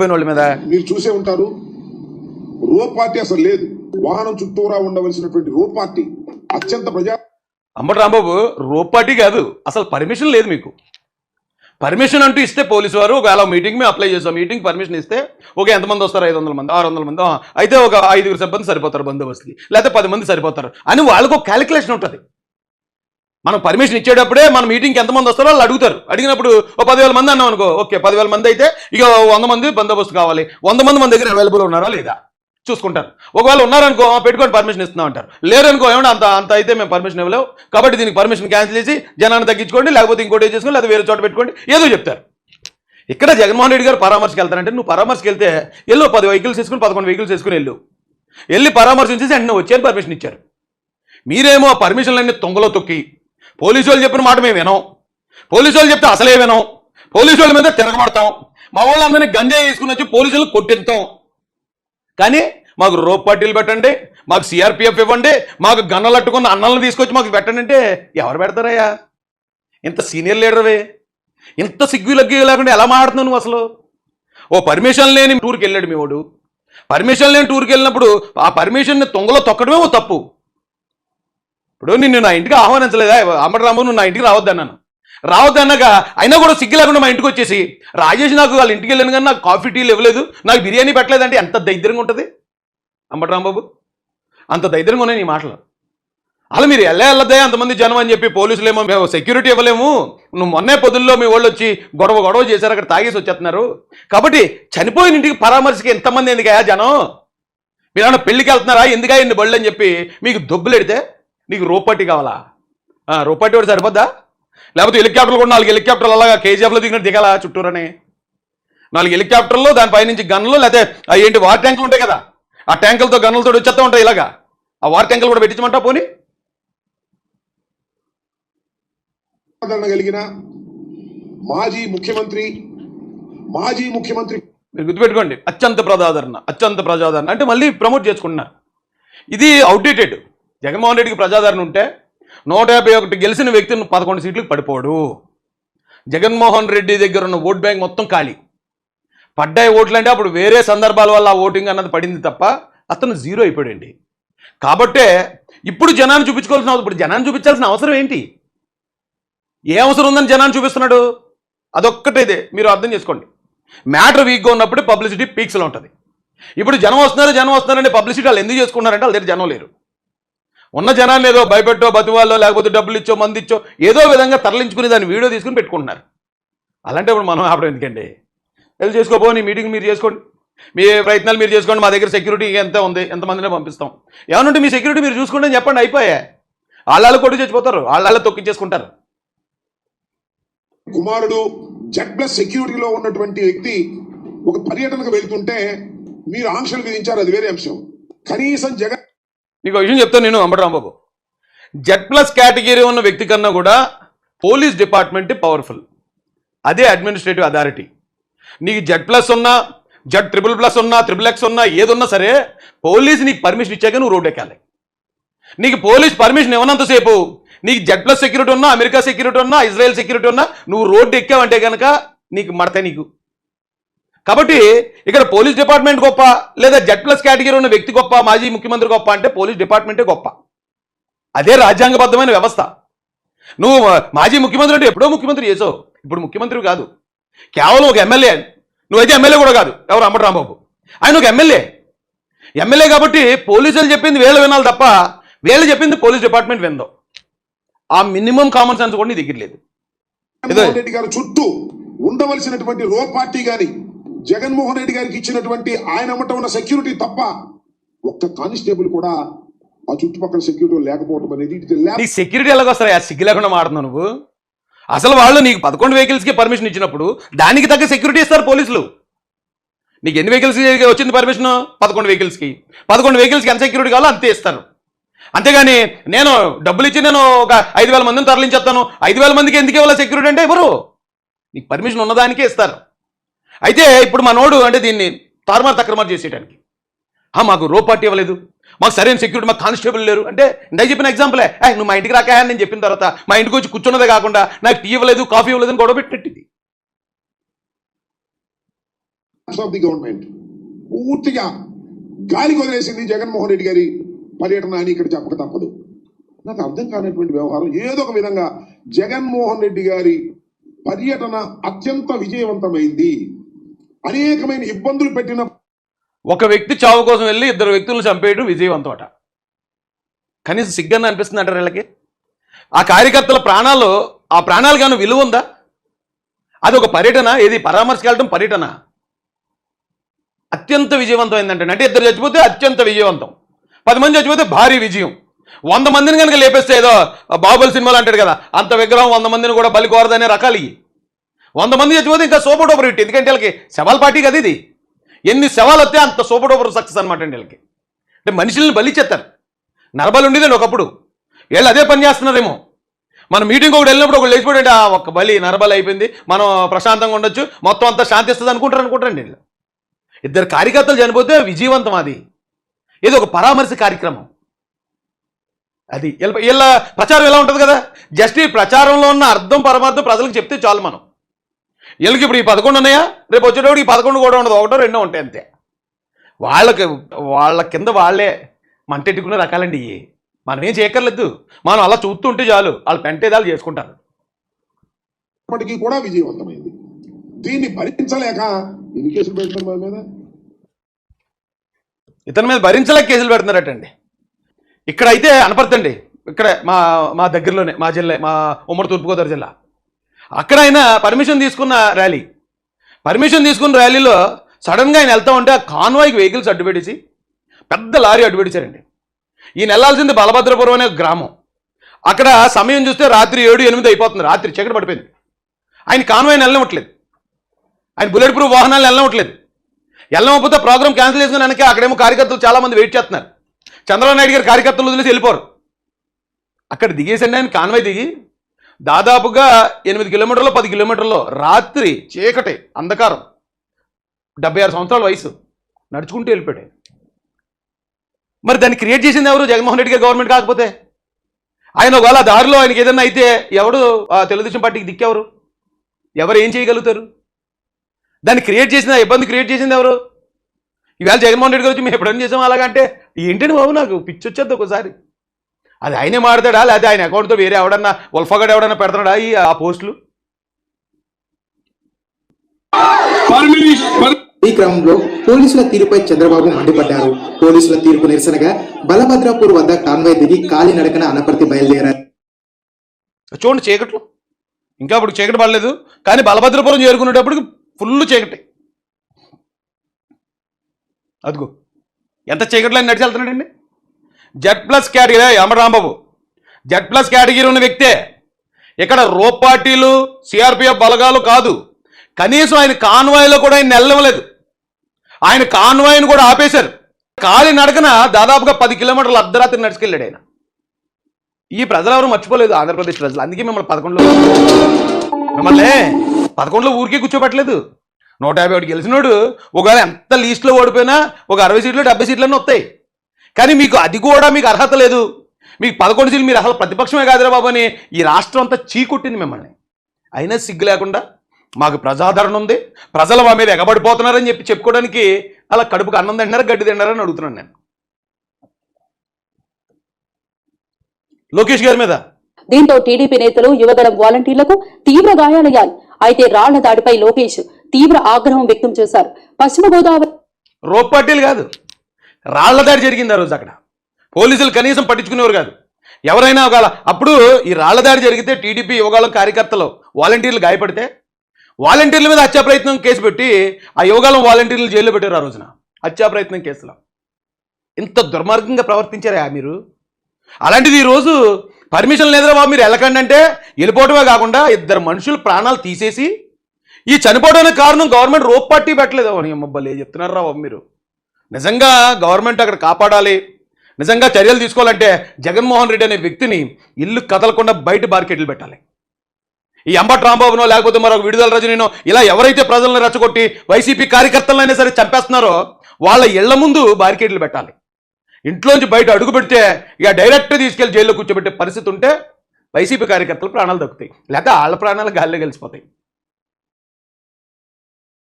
పోయిన వాళ్ళ మీద? మీరు చూసే ఉంటారు. రో పార్టీ అసలు లేదు. వాహనం చుట్టూరా ఉండవలసినటువంటి రో పార్టీ అత్యంత ప్రజా అంబటి రాంబాబు రోపాటి కాదు. అసలు పర్మిషన్ లేదు మీకు. పర్మిషన్ అంటూ ఇస్తే పోలీసు వారు ఒకవేళ మీటింగ్ మేము అప్లై చేసాం మీటింగ్ పర్మిషన్ ఇస్తే ఒక ఎంతమంది వస్తారు? ఐదు వందల మంది ఆరు వందల మంది అయితే ఒక ఐదుగురు సిబ్బంది సరిపోతారు బందోబస్తుకి. లేకపోతే పది మంది సరిపోతారు. అని వాళ్ళకు ఒక క్యాలిక్యులేషన్ ఉంటుంది. మనం పర్మిషన్ ఇచ్చేటప్పుడే మన మీటింగ్కి ఎంతమంది వస్తారో వాళ్ళు అడుగుతారు. అడిగినప్పుడు ఓ పదివేల మంది అన్నాం అనుకో ఓకే పదివేల మంది అయితే ఇక వంద మంది బందోబస్తు కావాలి. వంద మంది మన దగ్గర అవైలబుల్ ఉన్నారా లేదా? చూసుకుంటారు. ఒకవేళ ఉన్నారనుకో పెట్టుకొని పర్మిషన్ ఇస్తున్నాం అంటారు. లేరనుకో ఏమన్నా అంత అంత అయితే మేము పర్మిషన్ ఇవ్వలేవు. కాబట్టి దీనికి పర్మిషన్ క్యాన్సిల్ చేసి జనాన్ని తగ్గించుకోండి లేకపోతే ఇంకోటి చేసుకోండి లేదా వేరే చోట పెట్టుకోండి ఏదో చెప్తారు. ఇక్కడ జగన్మోహన్ రెడ్డి గారు పరామర్శకు వెళ్తారంటే నువ్వు పరామర్శకు వెళ్తే వెళ్ళు పది వెహికల్స్ వేసుకుని పదకొండు వెహికల్స్ వేసుకుని వెళ్ళు. వెళ్ళి పరామర్శించేసి అంటే వచ్చేది పర్మిషన్ ఇచ్చారు. మీరేమో ఆ పర్మిషన్లన్నీ తొంగలో తొక్కి పోలీసు వాళ్ళు చెప్పిన మాట మేము వినాం. పోలీసు వాళ్ళు చెప్తే అసలే వినాం. పోలీసు వాళ్ళ మీద తిరగబడతాం. మా వాళ్ళందరినీ గంజాయి వేసుకుని వచ్చి పోలీసులు కొట్టిస్తాం కానీ మాకు రోప్ పార్టీలు పెట్టండి మాకు సిఆర్పిఎఫ్ ఇవ్వండి మాకు గన్నలు అట్టుకున్న అన్నలను తీసుకొచ్చి మాకు పెట్టండి అంటే ఎవరు పెడతారయ్యా? ఇంత సీనియర్ లీడర్వే. ఇంత సిగ్గు లగ్గు లేకుండా ఎలా మాడుతున్నావు నువ్వు అసలు? ఓ పర్మిషన్ లేని టూర్కి వెళ్ళాడు మీ వాడు. పర్మిషన్ లేని టూర్కి వెళ్ళినప్పుడు ఆ పర్మిషన్ని తొంగలో తొక్కడమే ఓ తప్పు. ఇప్పుడు నిన్ను నా ఇంటికి ఆహ్వానించలేదా? అంబటరాంబు నువ్వు నా ఇంటికి రావద్దన్నాను రావద్దన్నాక అయినా కూడా సిగ్గు లేకుండా మా ఇంటికి వచ్చేసి రాజేష్ నాకు వాళ్ళ ఇంటికి వెళ్ళాను కానీ నాకు కాఫీ టీలు ఇవ్వలేదు నాకు బిర్యానీ పెట్టలేదంటే ఎంత దరిద్రంగా ఉంటుంది? అంబటరాంబాబు అంత దరిద్రంగా ఉన్నాయి నీ మాటలు. అలా మీరు వెళ్ళే వెళ్ళదే అంతమంది జనం అని చెప్పి పోలీసులేమో మేము సెక్యూరిటీ ఇవ్వలేము. నువ్వు మొన్నే పొద్దుల్లో మీ వాళ్ళు వచ్చి గొడవ గొడవ చేశారు అక్కడ తాగేసి వచ్చేస్తున్నారు. కాబట్టి చనిపోయిన ఇంటికి పరామర్శకి ఎంతమంది ఎందుకయా జనం? మీరు ఏమన్నా పెళ్ళికి వెళ్తున్నారా? ఎందుకా ఇన్ని బళ్ళు అని చెప్పి మీకు దొబ్బులెడితే నీకు రూపట్టి కావాలా? ఆ, రూపట్టి ఒకటి సరిపోద్దా? లేకపోతే హెలికాప్టర్లు కూడా నాలుగు హెలికాప్టర్లు అలాగా కేజీఎఫ్లో దిగినట్టు దిగాల చుట్టూరని? నాలుగు హెలికాప్టర్లు దానిపై నుంచి గన్నులు లేకపోతే ఏంటి వార్ ట్యాంకులు ఉంటాయి కదా? ఆ ట్యాంకులతో గన్నులతో వచ్చేస్తూ ఉంటాయి ఇలాగా? ఆ వార్ ట్యాంకులు కూడా పెట్టించమంటా పోనీ? కలిగిన మాజీ ముఖ్యమంత్రి మాజీ ముఖ్యమంత్రి మీరు గుర్తుపెట్టుకోండి అత్యంత ప్రజాదరణ అత్యంత ప్రజాదరణ. అంటే మళ్ళీ ప్రమోట్ చేసుకుంటున్నారు. ఇది అవుట్డేటెడ్ జగన్మోహన్ రెడ్డికి ప్రజాదరణ ఉంటే నూట యాభై ఒకటి గెలిచిన వ్యక్తిని పదకొండు సీట్లకు పడిపోడు. జగన్మోహన్ రెడ్డి దగ్గర ఉన్న ఓట్ బ్యాంక్ మొత్తం ఖాళీ. పడ్డాయి ఓట్లు అంటే అప్పుడు వేరే సందర్భాల వల్ల ఆ ఓటింగ్ అన్నది పడింది తప్ప అతను జీరో అయిపోయాడండి. కాబట్టే ఇప్పుడు జనాన్ని చూపించుకోవాల్సిన అవసరం ఇప్పుడు జనాన్ని చూపించాల్సిన అవసరం ఏంటి? ఏ అవసరం ఉందని జనాన్ని చూపిస్తున్నాడు? అదొక్కటే ఇదే. మీరు అర్థం చేసుకోండి. మ్యాటర్ వీక్గా ఉన్నప్పుడు పబ్లిసిటీ పీక్స్లో ఉంటుంది. ఇప్పుడు జనం వస్తున్నారు జనం వస్తున్నారంటే పబ్లిసిటీ వాళ్ళు ఎందుకు చేసుకున్నారంటే వాళ్ళ దగ్గర జనం లేరు. ఉన్న జనాన్ని ఏదో భయపెట్టో బతివాళ్ళో లేకపోతే డబ్బులు ఇచ్చో మంది ఇచ్చో ఏదో విధంగా తరలించుకుని దాన్ని వీడియో తీసుకుని పెట్టుకుంటున్నారు. అలాంటి ఇప్పుడు మనం ఆపడం ఎందుకండి? వెళ్ళి చేసుకోపోని మీటింగ్ మీరు చేసుకోండి. మీ ప్రయత్నాలు మీరు చేసుకోండి మా దగ్గర సెక్యూరిటీ ఎంత ఉంది ఎంతమందినే పంపిస్తాం. ఏమనుంటే మీ సెక్యూరిటీ మీరు చూసుకోండి చెప్పండి అయిపోయా. వాళ్ళ కొట్టి చచ్చిపోతారు వాళ్ళ తొక్కించేసుకుంటారు కుమారుడు జెడ్ ప్లస్ సెక్యూరిటీలో ఉన్నటువంటి వ్యక్తి ఒక పర్యటనకు వెళ్తుంటే మీరు ఆంక్షలు విధించారు అది వేరే అంశం. కనీసం జగన్ నీకు విషయం చెప్తాను నేను అంబటరాంబాబు జెడ్ ప్లస్ కేటగిరీ ఉన్న వ్యక్తి కన్నా కూడా పోలీస్ డిపార్ట్మెంట్ పవర్ఫుల్ అదే అడ్మినిస్ట్రేటివ్ అథారిటీ నీకు జెడ్ ప్లస్ ఉన్నా జెడ్ ట్రిపుల్ ప్లస్ ఉన్నా ట్రిపుల్ ఎక్స్ ఉన్నా ఏదున్నా సరే పోలీస్ నీకు పర్మిషన్ ఇచ్చాక నువ్వు రోడ్ ఎక్కాలి. నీకు పోలీస్ పర్మిషన్ ఇవ్వనంతసేపు నీకు జెడ్ ప్లస్ సెక్యూరిటీ ఉన్నా అమెరికా సెక్యూరిటీ ఉన్నా ఇజ్రాయెల్ సెక్యూరిటీ ఉన్నా నువ్వు రోడ్డు ఎక్కావంటే కనుక నీకు మడతాయి నీకు. కాబట్టి ఇక్కడ పోలీస్ డిపార్ట్మెంట్ గొప్ప లేదా జెడ్ ప్లస్ కేటగిరీ ఉన్న వ్యక్తి గొప్ప మాజీ ముఖ్యమంత్రి గొప్ప అంటే పోలీస్ డిపార్ట్మెంటే గొప్ప. అదే రాజ్యాంగబద్ధమైన వ్యవస్థ. నువ్వు మాజీ ముఖ్యమంత్రి అంటే ఎప్పుడో ముఖ్యమంత్రి చేసావు. ఇప్పుడు ముఖ్యమంత్రి కాదు. కేవలం ఒక ఎమ్మెల్యే. నువ్వైతే ఎమ్మెల్యే కూడా కాదు. ఎవరు అంబటరాంబాబు ఆయన ఒక ఎమ్మెల్యే. ఎమ్మెల్యే కాబట్టి పోలీసులు చెప్పింది వీళ్ళు వినాలి తప్ప వీళ్ళు చెప్పింది పోలీస్ డిపార్ట్మెంట్ విందో ఆ మినిమం కామన్ సెన్స్ కూడా నీ దగ్గర లేదు. చుట్టూ ఉండవలసినటువంటి రో పార్టీ కానీ జగన్మోహన్ రెడ్డి గారికి ఇచ్చినటువంటి ఆయన అమ్మట ఉన్న సెక్యూరిటీ తప్ప ఒక్క కానిస్టేబుల్ కూడా ఆ చుట్టుపక్కల సెక్యూరిటీ లేకపోవడం అనేది సెక్యూరిటీ ఎలాగ ఆ సిగ్గు లేకుండా మాడుతున్నావు నువ్వు. అసలు వాళ్ళు నీకు పదకొండు వెహికల్స్కి పర్మిషన్ ఇచ్చినప్పుడు దానికి తగ్గ సెక్యూరిటీ ఇస్తారు పోలీసులు. నీకు ఎన్ని వెహికల్స్ వచ్చింది పర్మిషన్ పదకొండు వెహికల్స్కి పదకొండు వెహికల్స్కి ఎంత సెక్యూరిటీ కావాలో అంతే ఇస్తారు. అంతేగాని నేను డబ్బులు ఇచ్చి నేను ఒక ఐదు వేల మందిని తరలించేస్తాను. ఐదు వేల మందికి ఎందుకు ఇవ్వాలి సెక్యూరిటీ అంటే ఎవరు? నీకు పర్మిషన్ ఉన్నదానికే ఇస్తారు. అయితే ఇప్పుడు మా నోడు అంటే దీన్ని తారుమారు తక్రమారు చేసేయడానికి మాకు రో పార్టీ ఇవ్వలేదు. మాకు సరైన సెక్యూరిటీ మాకు కానిస్టేబుల్ లేరు. అంటే నేను చెప్పిన ఎగ్జాంపులే నువ్వు మా ఇంటికి రాకా అని నేను చెప్పిన తర్వాత మా ఇంటికి వచ్చి కూర్చున్నదే కాకుండా నాకు టీ ఇవ్వలేదు కాఫీ ఇవ్వలేదు అని గొడవ పెట్టినట్టు ఆఫ్ ది గవర్నమెంట్ పూర్తిగా గాలికి వదిలేసింది జగన్మోహన్ రెడ్డి గారి పర్యటన అని ఇక్కడ చెప్పక తప్పదు. నాకు అర్థం కానటువంటి వ్యవహారం ఏదో ఒక విధంగా జగన్మోహన్ రెడ్డి గారి పర్యటన అత్యంత విజయవంతమైంది. అనేకమైన ఇబ్బందులు పెట్టిన ఒక వ్యక్తి చావు కోసం వెళ్ళి ఇద్దరు వ్యక్తులను చంపేయడం విజయవంతం అట కనీసం సిగ్గన్న అనిపిస్తుంది అంటారు వీళ్ళకి? ఆ కార్యకర్తల ప్రాణాలు ఆ ప్రాణాలు కానీ విలువ ఉందా? అది ఒక పర్యటన ఏది పరామర్శకెళ్ళడం పర్యటన. అత్యంత విజయవంతం ఏంటంటే అంటే ఇద్దరు చచ్చిపోతే అత్యంత విజయవంతం. పది మంది చచ్చిపోతే భారీ విజయం. వంద మందిని కనుక లేపేస్తే ఏదో బాబుల్ సినిమాలు అంటాడు కదా అంత విగ్రహం వంద మందిని కూడా బలి కోరదనే రకాలు ఇవి వంద మంది చచ్చిపోతే ఇంకా సూపర్ డూపర్ హిట్ ఎందుకంటే వీళ్ళకి శవాల పార్టీ కదా ఇది. ఎన్ని శవాలు వస్తే అంత సూపర్ డూపర్ సక్సెస్ అనమాట అండి వీళ్ళకి. అంటే మనుషుల్ని బలిచేస్తారు నరబలి ఉండేదండి ఒకప్పుడు? వీళ్ళు అదే పని చేస్తున్నారేమో. మన మీటింగ్ ఒకటి వెళ్ళినప్పుడు ఒకటి లేచిపోయాడు ఆ ఒక్క బలి నరబలి అయిపోయింది. మనం ప్రశాంతంగా ఉండొచ్చు. మొత్తం అంతా శాంతిస్తుంది అనుకుంటారు అనుకుంటారండి వీళ్ళు. ఇద్దరు కార్యకర్తలు చనిపోతే విజయవంతం అది. ఇది ఒక పరామర్శ కార్యక్రమం. అది. వీళ్ళ- వీళ్ళ ప్రచారం ఎలా ఉంటుంది కదా? జస్ట్ ఈ ప్రచారంలో ఉన్న అర్థం పరమార్థం ప్రజలకు చెప్తే చాలు మనం. వీళ్ళకి ఇప్పుడు ఈ పదకొండు ఉన్నాయా? రేపు వచ్చేటప్పుడు ఈ పదకొండు కూడా ఉండదు. ఒకటో రెండో ఉంటాయి అంతే. వాళ్ళకి వాళ్ళ కింద వాళ్ళే మంటెట్టుకునే రకాలండి ఇవి మనం ఏం చేయక్కర్లేదు. మనం అలా చూస్తుంటే చాలు. వాళ్ళు పెంటేదాలు చేసుకుంటారు. ఇప్పటికీ కూడా విజయవంతమైంది. దీన్ని భరించలేక ఎన్ని కేసులు పెడుతున్నారు మీద? ఇతని మీద భరించలేక కేసులు పెడుతున్నారటండి. ఇక్కడైతే అనపర్తండి. ఇక్కడ మా మా దగ్గరలోనే మా జిల్లా మా ఉమ్మడి తూర్పుగోదావరి జిల్లా. అక్కడ ఆయన పర్మిషన్ తీసుకున్న ర్యాలీ పర్మిషన్ తీసుకున్న ర్యాలీలో సడన్గా ఆయన వెళ్తా ఉంటే ఆ కాన్వాయ్కి వెహికల్స్ అడ్డుపెట్టేసి పెద్ద లారీ అడ్డుపెట్టేశారండి ఈయన వెళ్ళాల్సింది బలభద్రపురం అనే గ్రామం. అక్కడ సమయం చూస్తే రాత్రి ఏడు ఎనిమిది అయిపోతుంది. రాత్రి చీకటి పడిపోయింది. ఆయన కాన్వాయ్ని వెళ్ళనివ్వట్లేదు. ఆయన బుల్లెట్ ప్రూఫ్ వాహనాలు వెళ్ళనివ్వట్లేదు. వెళ్ళకపోతే ప్రోగ్రామ్ క్యాన్సిల్ చేసుకుని వెనక అక్కడేమో కార్యకర్తలు చాలామంది వెయిట్ చేస్తున్నారు. చంద్రబాబు నాయుడు గారు కార్యకర్తలు వదిలేసి వెళ్ళిపోరు. అక్కడ దిగేసండి ఆయన కాన్వాయ్ దిగి దాదాపుగా ఎనిమిది కిలోమీటర్లు పది కిలోమీటర్లో రాత్రి చీకటి అంధకారం. డెబ్బై ఆరు సంవత్సరాల వయసు. నడుచుకుంటూ వెళ్ళిపోయాడు. మరి దాన్ని క్రియేట్ చేసింది ఎవరు? జగన్మోహన్ రెడ్డి గారు గవర్నమెంట్ కాకపోతే. ఆయన ఒకవేళ దారిలో ఆయనకి ఏదైనా అయితే ఎవడు ఆ తెలుగుదేశం పార్టీకి దిక్కెవరు? ఎవరు ఏం చేయగలుగుతారు? దాన్ని క్రియేట్ చేసింది ఇబ్బంది క్రియేట్ చేసింది ఎవరు? ఈవేళ జగన్మోహన్ రెడ్డి గారు వచ్చి మేము ఎప్పుడైనా చేసాం అలాగంటే ఏంటని బాబు నాకు? పిచ్చి వచ్చేది ఒకసారి. అది ఆయనే మాడతాడా లేకపోతే ఆయన అకౌంట్తో వేరే ఎవడన్నా ఉల్ఫాగడ్ ఎవడన్నా పెడతాడా ఈ ఆ పోస్టులు? ఈ క్రమంలో పోలీసుల తీరుపై చంద్రబాబు మండిపడ్డారు. పోలీసుల తీర్పు నిరసనగా బలభద్రాపూర్ వద్ద కాన్వాయ్ దిగి కాలినడకన అనపర్తి బయలుదేరారు. చూడండి చీకట్లు. ఇంకా ఇప్పుడు చీకటి పడలేదు. కానీ బలభద్రపురం చేరుకునేటప్పటికి ఫుల్ చీకటి. అదిగో. ఎంత చీకట్లో నడిచి వెళ్తున్నాడండి? జెడ్ ప్లస్ కేటగిరీ అమరాంబాబు జెడ్ ప్లస్ కేటగిరీ ఉన్న వ్యక్తే. ఇక్కడ రోప్ పార్టీలు సిఆర్పిఎఫ్ బలగాలు కాదు. కనీసం ఆయన కాన్వాయ్లో కూడా ఆయన నెల్లవలేదు ఆయన కాన్వాయ్ని కూడా ఆపేశారు. కాలి నడకన దాదాపుగా పది కిలోమీటర్లు అర్ధరాత్రి నడుచుకెళ్ళాడు ఆయన. ఈ ప్రజలు ఎవరు మర్చిపోలేదు ఆంధ్రప్రదేశ్ ప్రజలు. అందుకే మిమ్మల్ని పదకొండులో మిమ్మల్ని పదకొండులో ఊరికే కూర్చోబెట్టలేదు. నూట యాభై ఒకటి గెలిచినోడు ఒకవేళ ఎంత లీస్ట్లో ఓడిపోయినా ఒక అరవై సీట్లు డెబ్బై సీట్లన్నీ వస్తాయి. కానీ మీకు అది కూడా మీకు అర్హత లేదు. మీకు పదకొండు సీట్లు మీరు అసలు ప్రతిపక్షమే కాదురా బాబు అని ఈ రాష్ట్రం అంతా చీకొట్టింది మిమ్మల్ని. అయినా సిగ్గు లేకుండా మాకు ప్రజాదరణ ఉంది. ప్రజలు మా మీద ఎగబడిపోతున్నారని చెప్పి చెప్పుకోవడానికి అలా కడుపుకు అన్నం తింటున్నారా గడ్డి తింటారని అడుగుతున్నాను నేను. లోకేష్ గారి మీద. దీంతో టీడీపీ నేతలు యువగడం వాలంటీర్లకు తీవ్ర గాయాలయ్యాయి. అయితే రాళ్ళ దాడిపై లోకేష్ తీవ్ర ఆగ్రహం వ్యక్తం చేశారు. పశ్చిమ గోదావరి రోప్ పార్టీలు కాదు. రాళ్ళ దాడి జరిగింది ఆ రోజు అక్కడ. పోలీసులు కనీసం పట్టించుకునేవారు కాదు. ఎవరైనా ఒకవేళ అప్పుడు ఈ రాళ్ళ దాడి జరిగితే టీడీపీ యువగాలం కార్యకర్తలు వాలంటీర్లు గాయపడితే వాలంటీర్ల మీద హత్యా ప్రయత్నం కేసు పెట్టి ఆ యువగాలం వాలంటీర్లు జైల్లో పెట్టారు ఆ రోజున. హత్యా ప్రయత్నం కేసులో. ఇంత దుర్మార్గంగా ప్రవర్తించారా మీరు? అలాంటిది ఈరోజు పర్మిషన్ లేదురా బాబు మీరు వెళ్ళకండి అంటే వెళ్ళిపోవటమే కాకుండా ఇద్దరు మనుషులు ప్రాణాలు తీసేసి ఈ చనిపోవడానికి కారణం గవర్నమెంట్ రోప్ పార్టీ పెట్టలేదు. అని అమ్మబ్బలే చెప్తున్నారా బాబు మీరు? నిజంగా గవర్నమెంట్ అక్కడ కాపాడాలి. నిజంగా చర్యలు తీసుకోవాలంటే జగన్మోహన్ రెడ్డి అనే వ్యక్తిని ఇల్లు కదలకుండా బయట బార్కెట్లు పెట్టాలి. ఈ అంబట్ రాంబాబునో లేకపోతే మరొక విడుదల రజనీనో ఇలా ఎవరైతే ప్రజలను రెచ్చగొట్టి వైసీపీ కార్యకర్తలైనా సరే చంపేస్తున్నారో వాళ్ళ ఇళ్ళ ముందు బార్కెట్లు పెట్టాలి. ఇంట్లోంచి బయట అడుగు పెడితే ఇక డైరెక్ట్ తీసుకెళ్ళి జైల్లో కూర్చోబెట్టే పరిస్థితి ఉంటే వైసీపీ కార్యకర్తలు ప్రాణాలు దక్కుతాయి. లేకపోతే వాళ్ళ ప్రాణాలు గాల్లో కలిసిపోతాయి